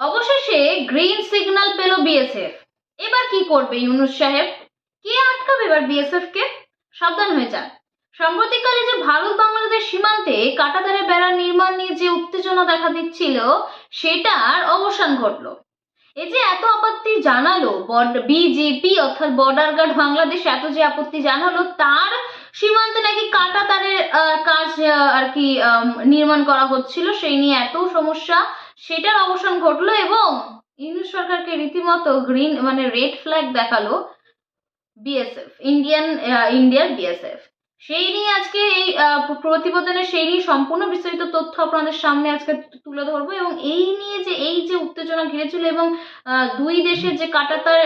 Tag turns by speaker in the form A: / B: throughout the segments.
A: অবশেষে green signal পেল BSF এবার কি করবে ইউনুস সাহেব? কে আটকাবে এবার বিএসএফ কে সাবধান হয়ে যান। সাম্প্রতিককালে যে ভারত বাংলাদেশ সীমান্তে কাটাতারে বেড়া নির্মাণ নিয়ে যে উত্তেজনা দেখা দিচ্ছিল সেটার অবসান ঘটলো। এই যে এত আপত্তি জানালো বিজেপি অর্থাৎ বর্ডার গার্ড বাংলাদেশ এত যে আপত্তি জানালো তার সীমান্তে নাকি কাটা তারের আহ, কাজ আর কি নির্মাণ করা হচ্ছিল সেই নিয়ে এত সমস্যা সেটার অবসান ঘটলো এবং ইংলিশ সরকারকে রীতিমতো গ্রিন মানে রেড ফ্ল্যাগ দেখাল বিএসএফ ইন্ডিয়ান ইন্ডিয়ার বিএসএফ সেই নিয়ে আজকে এই প্রতিবেদনের সেই নিয়ে সম্পূর্ণ বিস্তারিত তথ্য আপনাদের সামনে আজকে তুলে ধরবো এবং এই নিয়ে যে, এই যে উত্তেজনা ঘিরেছিল এবং দুই দেশের যে কাটাতার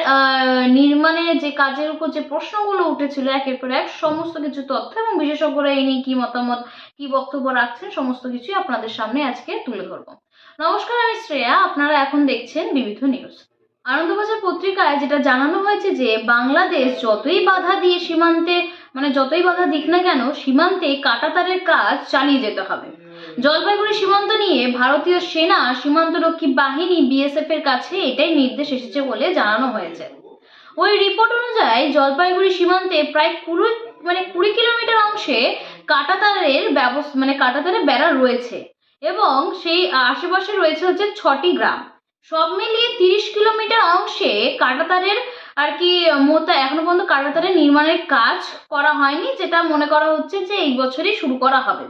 A: নির্মাণের যে কাজের উপর যে প্রশ্নগুলো উঠেছিল একের পর এক, সমস্ত কিছু তথ্য এবং বিশেষজ্ঞরা এই নিয়ে কি মতামত, কি বক্তব্য রাখছেন সমস্ত কিছুই আপনাদের সামনে আজকে তুলে ধরবো। নমস্কার, আমি শ্রেয়া, আপনারা এখন দেখছেন বিবিধ নিউজ। আনন্দবাজার পত্রিকায় যেটা জানানো হয়েছে যে, বাংলাদেশ যতই বাধা দিয়ে সীমান্তে মানে যতই বাধা দিক না কেন সীমান্তে কাটাতারের কাজ চালিয়ে যেতে হবে। জলপাইগুড়ি সীমান্ত নিয়ে ভারতীয় সেনা সীমান্তরক্ষী বাহিনী বিএসএফ এর কাছে এটাই নির্দেশ এসেছে বলে জানানো হয়েছে। ওই রিপোর্ট অনুযায়ী জলপাইগুড়ি সীমান্তে প্রায় কুড়ি মানে কুড়ি কিলোমিটার অংশে কাটাতারের ব্যবস্থা মানে কাটাতারের বেড়া রয়েছে এবং সেই আশেপাশে রয়েছে হচ্ছে ছটি গ্রাম। সব মিলিয়ে তিরিশ কিলোমিটার অংশে কাটাতারের আর কি মোতা এখনও পর্যন্ত কাটাতারের নির্মাণের কাজ করা হয়নি, যেটা মনে করা হচ্ছে যে এই বছরই শুরু করা হবে।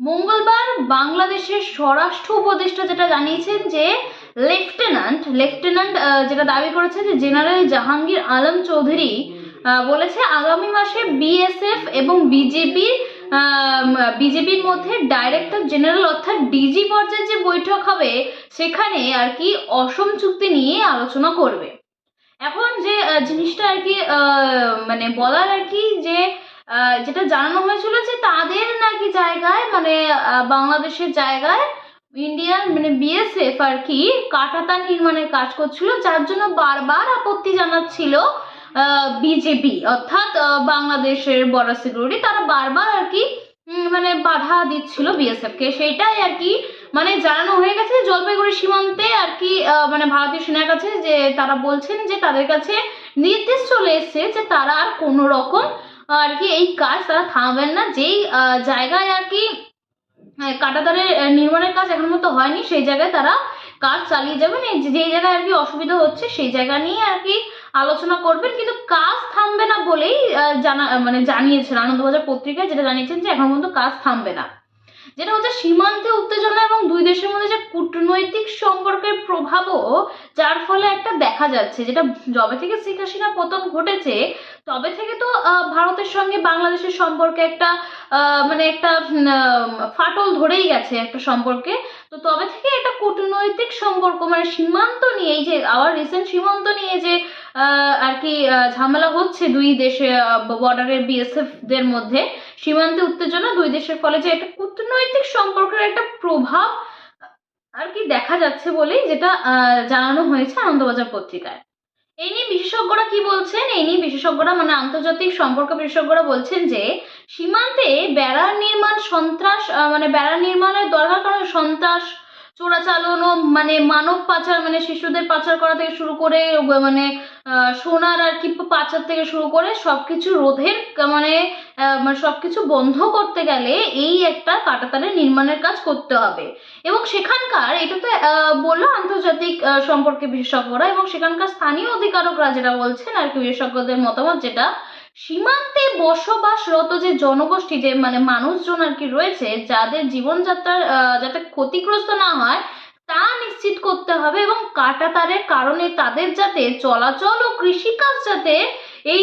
A: মঙ্গলবার বাংলাদেশের স্বরাষ্ট্র উপদেষ্টা যেটা জানিয়েছেন যে লেফটেন্যান্ট লেফটেন্যান্ট যেটা দাবি করেছে যে জেনারেল জাহাঙ্গীর আলম চৌধুরী বলেছে আগামী মাসে বিএসএফ এবং বিজেপির বিজেপির মধ্যে ডাইরেক্টর জেনারেল অর্থাৎ ডিজি পর্যায়ে যে বৈঠক হবে, সেখানে আর কি অসম চুক্তি নিয়ে আলোচনা করবে। এখন যে জিনিসটা আর কি মানে বলার আর কি যে যেটা জানানো হয়েছিল যে তাদের নাকি জায়গায় মানে বাংলাদেশের জায়গায় ইন্ডিয়ান মানে বিএসএফ আর কি কাটাতার নির্মাণের কাজ করছিল, যার জন্য বারবার আপত্তি জানাচ্ছিল বিজেপি অর্থাৎ বাংলাদেশের বর্ডার সিকিউরিটি। তারা বারবার আর কি মানে বাধা দিচ্ছিল বিএসএফ কে। সেটাই আর কি মানে জানানো হয়ে গেছে জলপাইগুড়ি সীমান্তে আর কি মানে ভারতীয় সেনার কাছে যে তারা বলছেন যে তাদের কাছে নির্দেশ চলে এসেছে যে তারা আর কোনো রকম আর কি এই কাজ তারা থামাবেন না। যেই জায়গায় আর কি কাঁটাতারের নির্মাণের কাজ এখন মতো হয়নি, সেই জায়গায় তারা কাজ চালিয়ে যাবেন। এই যে- যেই জায়গায় আর কি অসুবিধা হচ্ছে, সেই জায়গা নিয়ে আর কি আলোচনা করবেন। কিন্তু কাজ থামবে না বলেই জানা মানে জানিয়েছেন আনন্দবাজার পত্রিকায়, যেটা জানিয়েছেন যে এখন পর্যন্ত কাজ থামবে না। যেটা হচ্ছে সীমান্তে উত্তেজনা এবং দুই দেশের মধ্যে যে কূটনৈতিক সম্পর্কের প্রভাবও যার ফলে একটা দেখা যাচ্ছে, যেটা যবে থেকে শেখ হাসিনা পতন ঘটেছে, তবে থেকে তো ভারতের সঙ্গে বাংলাদেশের সম্পর্কে একটা মানে একটা ফাটল ধরেই গেছে একটা সম্পর্কে। তো তবে থেকে একটা কূটনৈতিক সম্পর্ক মানে সীমান্ত নিয়ে, এই যে আবার রিসেন্ট সীমান্ত নিয়ে যে আর কি ঝামেলা হচ্ছে দুই দেশে বর্ডারের বিএসএফ দের মধ্যে সীমান্তে উত্তেজনা দুই দেশের ফলে যে একটা কূটনৈতিক সম্পর্কের একটা প্রভাব আর কি দেখা যাচ্ছে বলেই যেটা জানানো হয়েছে আনন্দবাজার পত্রিকায়। এই নিয়ে বিশেষজ্ঞরা কি বলছেন? এই নিয়ে বিশেষজ্ঞরা মানে আন্তর্জাতিক সম্পর্ক বিশেষজ্ঞরা বলছেন যে, সীমান্তে বেড়া নির্মাণ সন্ত্রাস মানে বেড়া নির্মাণের দরকার কারণ সন্ত্রাস চোরাচালান ও মানে মানব পাচার মানে শিশুদের পাচার করা থেকে শুরু করে মানে সোনার আর কি পাচার থেকে শুরু করে সবকিছু রোধের মানে মানে সবকিছু বন্ধ করতে গেলে এই একটা কাটাতারের নির্মাণের কাজ করতে হবে। এবং সেখানকার, এটা তো বলল আন্তর্জাতিক সম্পর্কে বিশেষজ্ঞরা, এবং সেখানকার স্থানীয় অধিকারকরা যেটা বলছেন আর কি বিশেষজ্ঞদের মতামত যেটা সীমান্তে বসবাসরত যে জনগোষ্ঠী, যে মানে মানুষজন আর কি রয়েছে, যাদের জীবনযাত্রার যাতে ক্ষতিগ্রস্ত না হয়, তা নিশ্চিত করতে হবে এবং কাটাতারের কারণে তাদের যাতে চলাচল ও কৃষিকাজ যাতে এই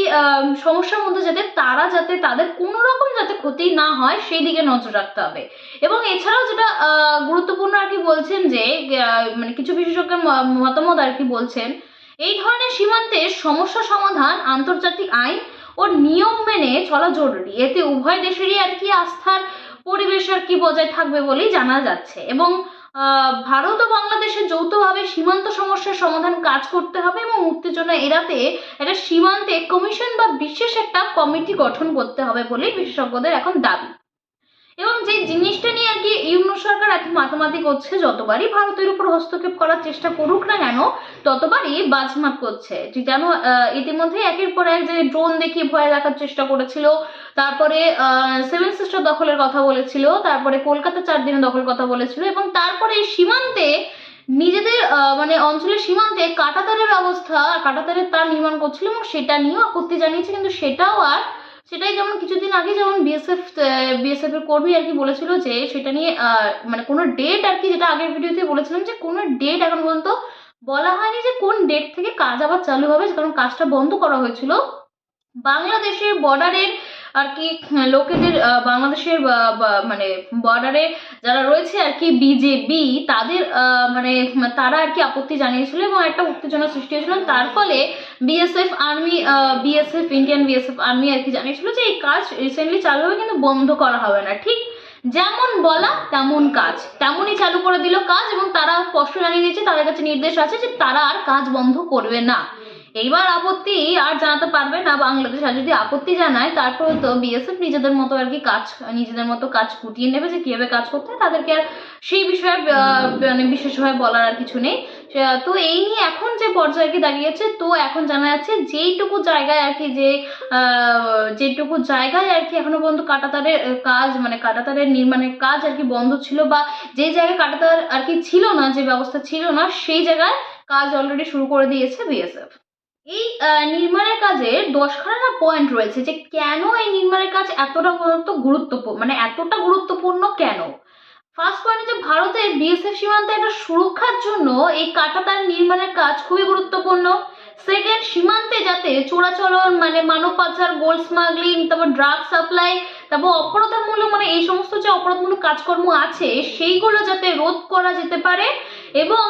A: সমস্যার মধ্যে যাতে তারা যাতে তাদের কোনো রকম যাতে ক্ষতি না হয়, সেই দিকে নজর রাখতে হবে। এবং এছাড়াও যেটা গুরুত্বপূর্ণ আর কি বলছেন যে মানে কিছু বিশেষজ্ঞের মতামত আর কি বলছেন, এই ধরনের সীমান্তে সমস্যা সমাধান আন্তর্জাতিক আইন ও নিয়ম মেনে চলা জরুরি। এতে উভয় দেশেরই আর কি আস্থার পরিবেশ আর কি বজায় থাকবে বলেই জানা যাচ্ছে। এবং ভারত ও বাংলাদেশের যৌথভাবে সীমান্ত সমস্যার সমাধান কাজ করতে হবে এবং উত্তেজনা এড়াতে একটা সীমান্তে কমিশন বা বিশেষ একটা কমিটি গঠন করতে হবে বলেই বিশেষজ্ঞদের এখন দাবি। এবং যে জিনিসটা নিয়ে আর কি ইউনো সরকার এত মাতামাতি করছে, যতবারই ভারতের উপর হস্তক্ষেপ করার চেষ্টা করুক না কেন, ততবারই বাজমাত করছে। যেন ইতিমধ্যে একের পর এক যে ড্রোন দেখিয়ে ভয় দেখার চেষ্টা করেছিল, তারপরে সেভেন সিস্টার দখলের কথা বলেছিল, তারপরে কলকাতা চার দিনে দখলের কথা বলেছিল এবং তারপরে সীমান্তে নিজেদের মানে অঞ্চলের সীমান্তে কাটাতারের ব্যবস্থা কাটাতারের তার নির্মাণ করছিল এবং সেটা নিয়েও আপত্তি জানিয়েছে, কিন্তু সেটাও আর সেটাই যেমন কিছুদিন আগে যেমন বিএসএফ বিএসএফ এর কর্মী আর কি বলেছিল যে সেটা নিয়ে মানে কোনো ডেট আর কি যেটা আগের ভিডিওতে বলেছিলাম যে কোনো ডেট এখন পর্যন্ত বলা হয়নি যে কোন ডেট থেকে কাজ আবার চালু হবে, কারণ কাজটা বন্ধ করা হয়েছিল। বাংলাদেশের বর্ডারের আর কি লোকেদের বাংলাদেশের মানে বর্ডারে যারা রয়েছে আর কি বিজেপি তাদের মানে তারা আর কি আপত্তি জানিয়েছিল এবং একটা উত্তেজনা সৃষ্টি হয়েছিল। তার ফলে BSF army BSF Indian BSF army আর কি জানিয়েছিল যে এই কাজ রিসেন্টলি চালু হবে কিন্তু বন্ধ করা হবে না। ঠিক যেমন বলা, তেমন কাজ। তেমনই চালু করে দিল কাজ এবং তারা স্পষ্ট জানিয়ে দিয়েছে, তাদের কাছে নির্দেশ আছে যে তারা আর কাজ বন্ধ করবে না। এইবার আপত্তি আর জানাতে পারবে না বাংলাদেশ। আর যদি আপত্তি জানায়, তারপর তো বিএসএফ নিজেদের মতো আর কি কাজ, নিজেদের মতো কাজ গুটিয়ে নেবে যে কীভাবে কাজ করতে হয়, তাদেরকে আর সেই বিষয়ে মানে বিশেষভাবে বলার আর কিছু নেই। তো এই নিয়ে এখন যে পর্যায়ে কি দাঁড়িয়েছে তো এখন জানা যাচ্ছে যেইটুকু জায়গায় আর কি যে যেটুকু জায়গায় আর কি এখনও পর্যন্ত কাটাতারের কাজ মানে কাটাতারের নির্মাণের কাজ আর কি বন্ধ ছিল বা যে জায়গায় কাটাতার আর কি ছিল না, যে ব্যবস্থা ছিল না, সেই জায়গায় কাজ অলরেডি শুরু করে দিয়েছে বিএসএফ। এই নির্মাণের কাজে দশখানা পয়েন্ট রয়েছে যে কেন এই নির্মাণের কাজ এতটা গুরুত্বপূর্ণ মানে এতটা গুরুত্বপূর্ণ কেন? ফার্স্ট পয়েন্ট যে ভারতের বিএসএফ সীমান্তে একটা সুরক্ষার জন্য এই কাটাতার নির্মাণের কাজ খুবই গুরুত্বপূর্ণ। সেকেন্ড সীমান্তে যাতে চোরাচলন মানে মানব পাচার গোল্ড স্মাগলিং তারপর ড্রাগ সাপ্লাই তারপর অপরাধমূলক মানে এই সমস্ত যে অপরাধমূলক কাজকর্ম আছে, সেইগুলো যাতে রোধ করা যেতে পারে এবং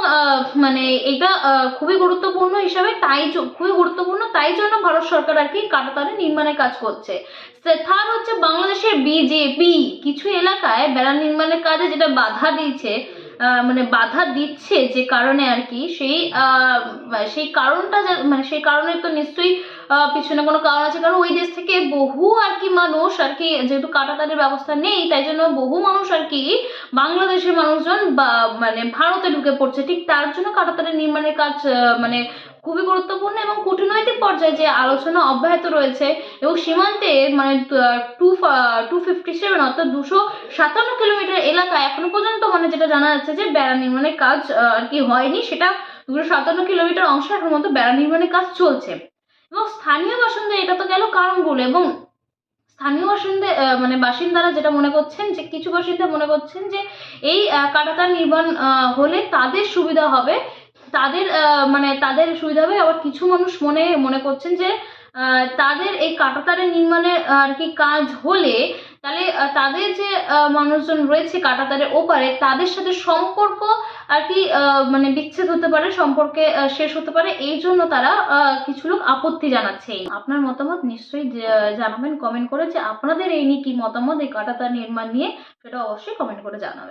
A: মানে এটা খুবই গুরুত্বপূর্ণ হিসাবে তাই খুবই গুরুত্বপূর্ণ, তাই জন্য ভারত সরকার আর কি কাটাতারে নির্মাণের কাজ করছে। থার্ড হচ্ছে বাংলাদেশের বিজেপি। কিছু এলাকায় বেড়া নির্মাণের কাজে যেটা বাধা দিয়েছে মানে বাধা দিচ্ছে যে কারণে আর কি, সেই সেই কারণটা মানে সেই কারণে তো নিশ্চয়ই পিছনে কোনো কারণ আছে। কারণ ওই দেশ থেকে বহু আর কি মানুষ আর কি, যেহেতু কাটাতারের ব্যবস্থা নেই, তাই জন্য বহু মানুষ আর কি বাংলাদেশের মানুষজন বা মানে ভারতে ঢুকে পড়ছে। ঠিক তার জন্য কাটাতারের নির্মাণের কাজ মানে খুবই গুরুত্বপূর্ণ এবং কূটনৈতিক পর্যায়ে যে আলোচনা অব্যাহত রয়েছে এবং সীমান্তে মানে টু টু ফিফটি সেভেন অর্থাৎ দুশো সাতান্ন কিলোমিটার এলাকায় এখনও পর্যন্ত মানে যেটা জানা যাচ্ছে যে বেড়া নির্মাণের কাজ আর কি হয়নি, সেটা দুশো সাতান্ন কিলোমিটার অংশে এখন মতো বেড়া নির্মাণের কাজ চলছে। এবং স্থানীয় বাসিন্দা এটা তো গেল কারণগুলো এবং স্থানীয় বাসিন্দা মানে বাসিন্দারা যেটা মনে করছেন যে, কিছু বাসিন্দা মনে করছেন যে, এই কাটাতার নির্মাণ হলে তাদের সুবিধা হবে তাদের মানে তাদের সুবিধা হবে। আবার কিছু মানুষ মনে মনে করছেন যে তাদের এই কাটাতারের নির্মাণের আর কি কাজ হলে তাহলে তাদের যে মানুষজন রয়েছে কাটাতারের ওপারে, তাদের সাথে সম্পর্ক আর কি মানে বিচ্ছেদ হতে পারে, সম্পর্কে শেষ হতে পারে। এই জন্য তারা কিছু লোক আপত্তি জানাচ্ছে। আপনার মতামত নিশ্চয়ই জানাবেন কমেন্ট করে যে আপনাদের এই নিয়ে কি মতামত এই কাটাতার নির্মাণ নিয়ে, সেটা অবশ্যই কমেন্ট করে জানাবেন।